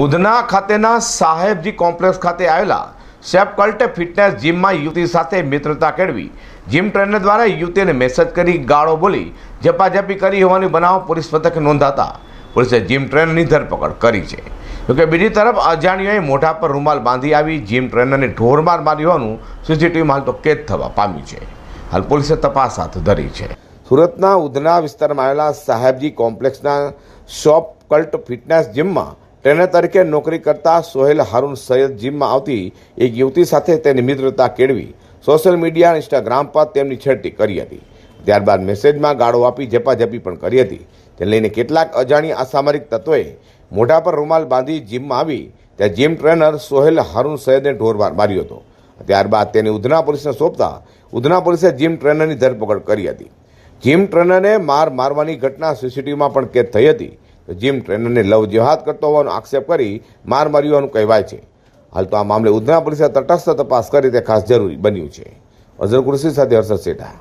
ઉધના ખાતેના સાહેબજી કોમ્પ્લેક્સ ખાતે આવેલા સેપકલ્ટ ફિટનેસ જીમમાં યુવતી સાથે મિત્રતા કેળવી. જીમ ટ્રેનર દ્વારા યુવતીને મેસેજ કરી ગાળો બોલી ઝપાઝપી કરી હોવાની બનાવ પોલીસ મથકે નોંધાતા પોલીસે જીમ ટ્રેનરની ધરપકડ કરી છે. જોકે બીજી તરફ અજાણ્યોએ મોઢા પર રૂમાલ બાંધી આવી જીમ ટ્રેનરને ઢોરમાર મારી હોવાનું સીસીટીવીમાં હાલ તો કેદ થવા પામ્યું છે. હાલ પોલીસે તપાસ હાથ ધરી છે. સુરતના ઉધના વિસ્તારમાં આવેલા સાહેબજી કોમ્પ્લેક્સના શોપ કલ્ટ ફિટનેસ જીમમાં ટ્રેનર તરીકે નોકરી કરતા સોહેલ હારૂન સૈયદ જીમમાં આવતી એક યુવતી સાથે તેની મિત્રતા કેળવી. સોશિયલ મીડિયા ઇન્સ્ટાગ્રામ પર તેમની છેડતી કરી હતી. ત્યારબાદ મેસેજમાં ગાળો આપી ઝપાઝપી પણ કરી હતી. તેને લઈને કેટલાક અજાણી અસામરિક તત્વોએ મોઢા પર રૂમાલ બાંધી જીમમાં આવી, ત્યાં જીમ ટ્રેનર સોહેલ હારૂન સૈયદને ઢોરમાર માર્યો હતો. ત્યારબાદ તેને ઉધના પોલીસને સોંપતા ઉધના પોલીસે જીમ ટ્રેનરની ધરપકડ કરી હતી. જીમ ટ્રેનરને માર મારવાની ઘટના સીસીટીવીમાં પણ કેદ થઈ હતી. જીમ ટ્રેનરને લવ જેહાદ કરતો હોવાનો આક્ષેપ કરી માર માર્યું હોવાનું કહેવાય છે. હાલ તો આ મામલે ઉધના પોલીસે તટસ્થ તપાસ કરી તે ખાસ જરૂરી બન્યું છે. અઝર કુરશી સાથે હર્ષદ સેઠા